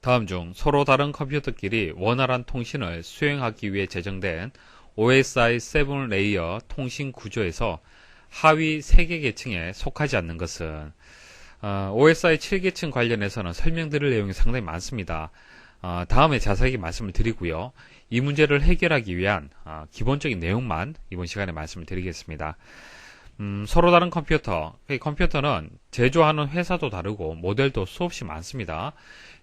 다음 중 서로 다른 컴퓨터끼리 원활한 통신을 수행하기 위해 제정된 OSI 7 레이어 통신 구조에서 하위 3개 계층에 속하지 않는 것은 어, OSI 7계층 관련해서는 설명드릴 내용이 상당히 많습니다. 어, 다음에 자세하게 말씀을 드리고요. 이 문제를 해결하기 위한 어, 기본적인 내용만 이번 시간에 말씀을 드리겠습니다. 음, 서로 다른 컴퓨터. 이 컴퓨터는 제조하는 회사도 다르고 모델도 수없이 많습니다.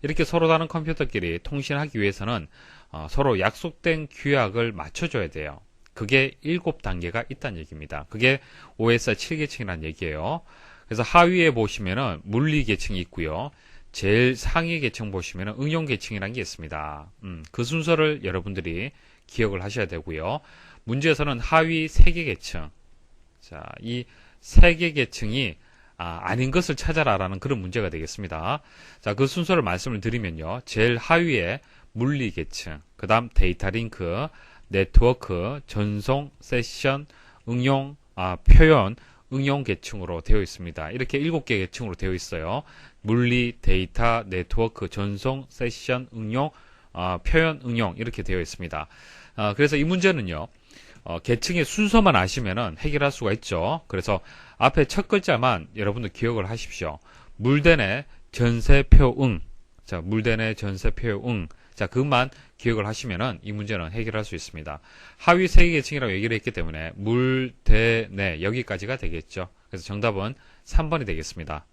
이렇게 서로 다른 컴퓨터끼리 통신하기 위해서는 어, 서로 약속된 규약을 맞춰줘야 돼요. 그게 7단계가 있다는 얘기입니다. 그게 OSI 7계층이라는 얘기예요. 그래서 하위에 보시면은 물리 계층이 있고요. 제일 상위 계층 보시면은 응용 계층이라는 게 있습니다. 음, 그 순서를 여러분들이 기억을 하셔야 되고요. 문제에서는 하위 3개 계층. 자, 이 세 개 계층이 아, 아닌 것을 찾아라라는 그런 문제가 되겠습니다. 자, 그 순서를 말씀을 드리면요. 제일 하위에 물리 계층, 그 다음 데이터 링크, 네트워크, 전송, 세션, 응용, 아, 표현, 응용 계층으로 되어 있습니다. 이렇게 일곱 개 계층으로 되어 있어요. 물리, 데이터, 네트워크, 전송, 세션, 응용, 아, 표현, 응용 이렇게 되어 있습니다. 아, 그래서 이 문제는요. 어, 계층의 순서만 아시면은 해결할 수가 있죠. 그래서 앞에 첫 글자만 여러분들 기억을 하십시오. 물대내 전세표응. 자, 물대내 전세표응. 자, 그것만 기억을 하시면은 이 문제는 해결할 수 있습니다. 하위 세 개 계층이라고 얘기를 했기 때문에 물대내 여기까지가 되겠죠. 그래서 정답은 3번이 되겠습니다.